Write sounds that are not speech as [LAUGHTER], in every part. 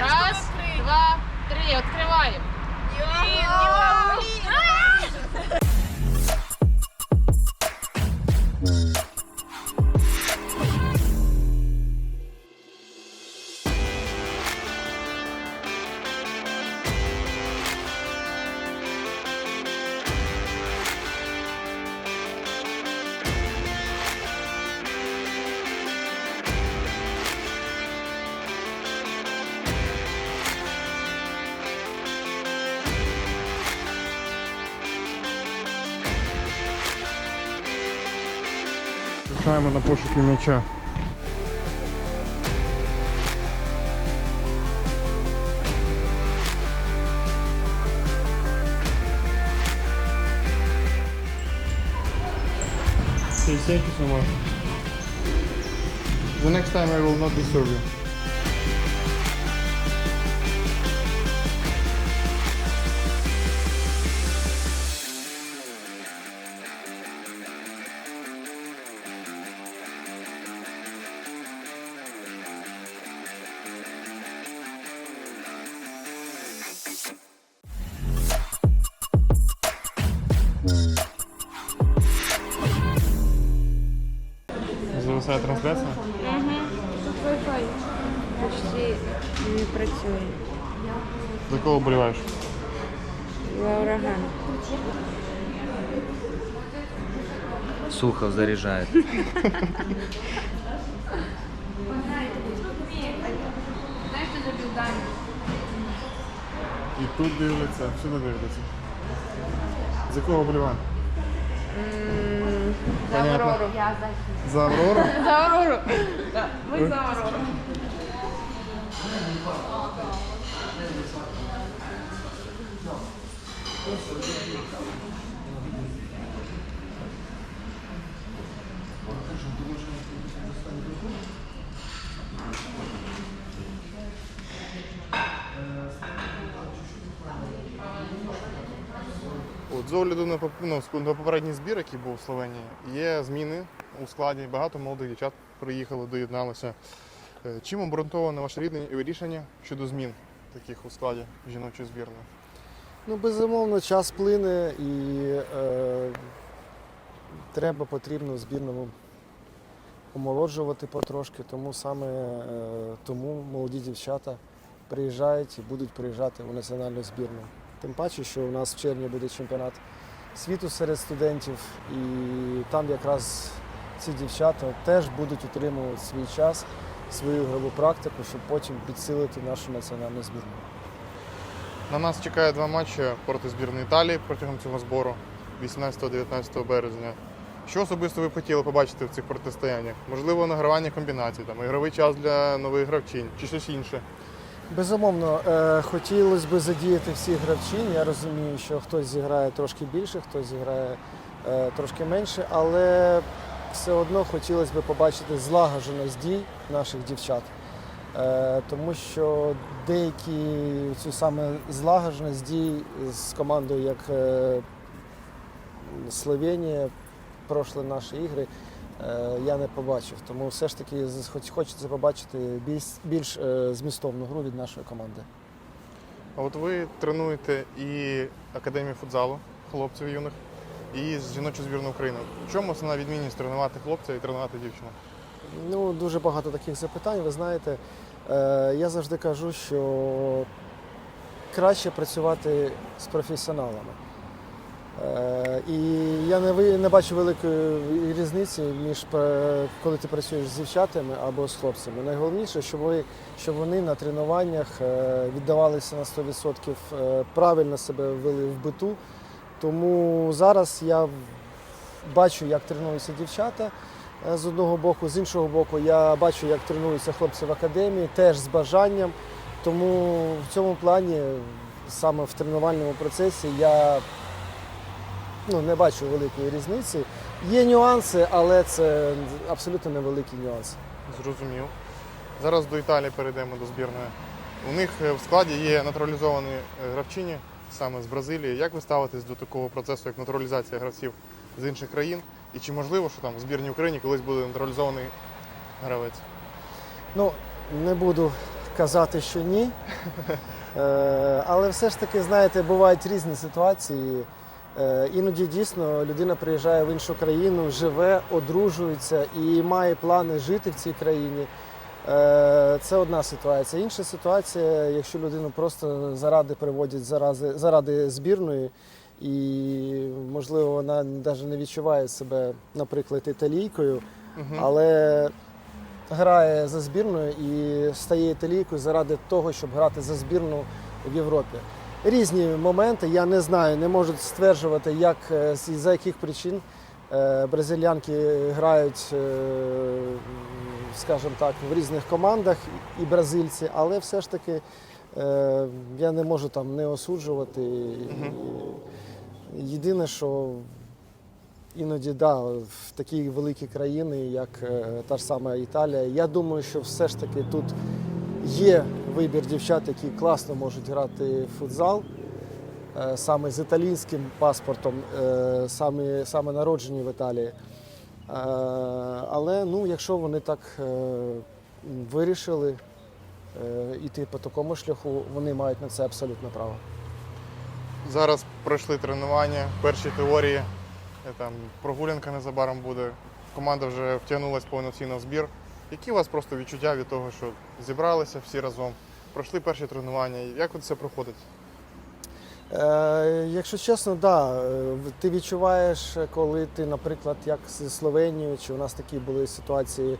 Раз, два, три. Відкриваємо. Рушаємо на пошуки м'яча. Okay, thank you so much. The next time I will not disturb you. Зависає трансляція? Тут Wi-Fi почти не працює. За кого вболіваєш? За ураган. Сухов заряжает. І тут дивляться, всюди дивляться. За кого вболіваємо? За Понятно. Аврору. За За Аврору? [LAUGHS] За Аврору. Ми за Аврору. З огляду на, ну, на попередній збір, який був в Словенії, є зміни у складі. Багато молодих дівчат приїхали, доєдналися. Е, Чим обґрунтоване ваше рішення щодо змін таких у складі жіночої збірної? Ну, безумовно, час плине і е, треба потрібно збірному омолоджувати потрошки, тому саме е, тому молоді дівчата приїжджають і будуть приїжджати у національну збірну. Тим паче, що у нас в червні буде чемпіонат світу серед студентів, і там якраз ці дівчата теж будуть отримувати свій час, свою ігрову практику, щоб потім підсилити нашу національну збірну. На нас чекає два матчі проти збірної Італії протягом цього збору 18-19 березня. Що особисто ви хотіли побачити в цих протистояннях? Можливо, награвання комбінацій, там, ігровий час для нових гравчинь чи щось інше. Безумовно, е, хотілося б задіяти всіх гравчинь. Я розумію, що хтось зіграє трошки більше, хтось зіграє е, трошки менше, але все одно хотілося б побачити злагодженість дій наших дівчат. Е, Тому що деякі цю саме злагодженість дій з командою, як Словенія, пройшли наші ігри, я не побачив. Тому все ж таки хочеться побачити більш, більш е, змістовну гру від нашої команди. А от ви тренуєте і академію футзалу хлопців юних, і жіночу збірну України. В чому основна відмінність тренувати хлопця і тренувати дівчину? Ну, дуже багато таких запитань. Ви знаєте, е, я завжди кажу, що краще працювати з професіоналами. Е, і я не, не бачу великої різниці між е, коли ти працюєш з дівчатами або з хлопцями. Найголовніше, щоб, ви, щоб вони на тренуваннях е, віддавалися на 100%, е, правильно себе вели в биту. Тому зараз я бачу, як тренуються дівчата з одного боку, з іншого боку, я бачу, як тренуються хлопці в академії, теж з бажанням. Тому в цьому плані, саме в тренувальному процесі, я ну, не бачу великої різниці. Є нюанси, але це абсолютно невеликі нюанси. Зрозумів. Зараз до Італії перейдемо до збірної. У них е, в складі є натуралізовані е, гравчині саме з Бразилії. Як ви ставитесь до такого процесу, як натуралізація гравців з інших країн? І чи можливо, що там в збірній Україні колись буде натуралізований гравець? Ну, Не буду казати, що ні. [LAUGHS] Е, Але все ж таки, знаєте, бувають різні ситуації. Е, Іноді дійсно людина приїжджає в іншу країну, живе, одружується і має плани жити в цій країні. Е, Це одна ситуація. Інша ситуація, якщо людину просто заради приводять заради, заради збірної, і можливо вона навіть не відчуває себе, наприклад, італійкою, але грає за збірною і стає італійкою заради того, щоб грати за збірну в Європі. Різні моменти, я не знаю, не можу стверджувати, як, е, з- за яких причин е, бразильянки грають, е, скажімо так, в різних командах і бразильці, але все ж таки е, я не можу там не осуджувати. Єдине, що Іноді, да, в такі великі країни, як е, та ж сама Італія. Я думаю, що все ж таки тут є вибір дівчат, які класно можуть грати в футзал, е, саме з італійським паспортом, е, саме, саме народжені в Італії. Е, Але ну, якщо вони так вирішили йти по такому шляху, вони мають на це абсолютно право. Зараз пройшли тренування, перші теорії, там прогулянка незабаром буде. Команда вже втягнулася повноцінно в збір. Які у вас просто відчуття від того, що зібралися всі разом, пройшли перші тренування? Як це проходить? Е, якщо чесно, да, е, ти відчуваєш, коли ти, наприклад, як з Словенією, чи у нас такі були ситуації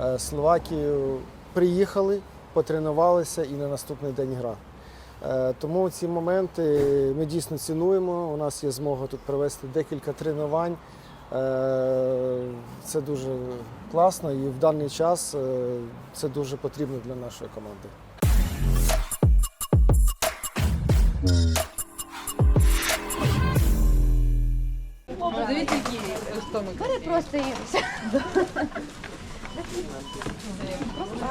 е, Словакією, приїхали, потренувалися і на наступний день гра. Е, Тому ці моменти ми дійсно цінуємо. У нас є змога тут провести декілька тренувань. Е, Це дуже класно і в даний час е, це дуже потрібно для нашої команди. Дивіться, які стоми. Бери просто їм.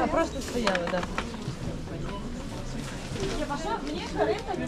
А, просто стояли, так. Це не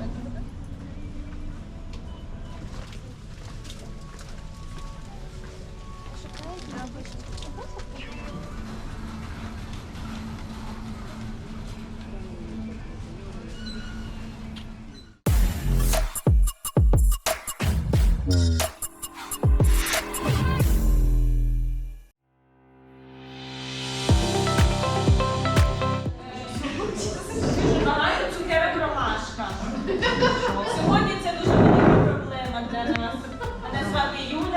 Сьогодні це дуже велика проблема для нас. Мене звати Юля,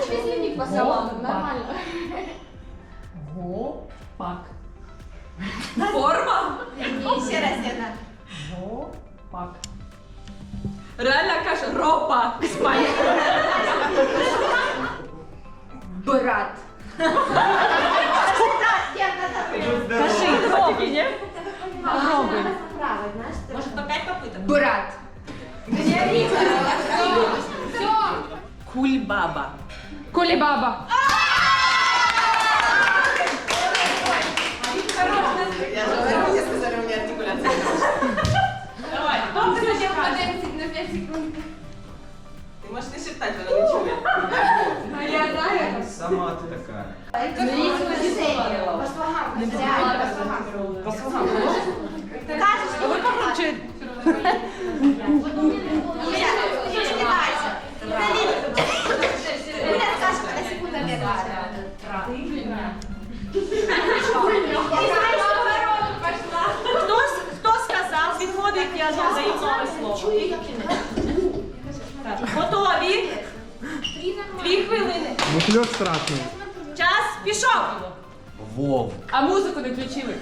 Собі змінник посилав, нормально. Гопак. [LAUGHS] Форма? Ще раз Яна. Гопак. Реально каже ропа. Іспанія. Брат. Кажи, робі, ні? Робин. Може, по п'ять попиток? Брат. Кульбаба. Кулібаба. Давай. Хто це чекає? 11 на 5 секунд. Ти можеш не шептати, вона не чує. А я знаю. Сама ти така. По слогам. Реально, по слогам. Хто сказав, підходить, я задаю нове слово. Так, готові? Дві хвилини. Страшний. Час пішов. Вов. А музику не включили.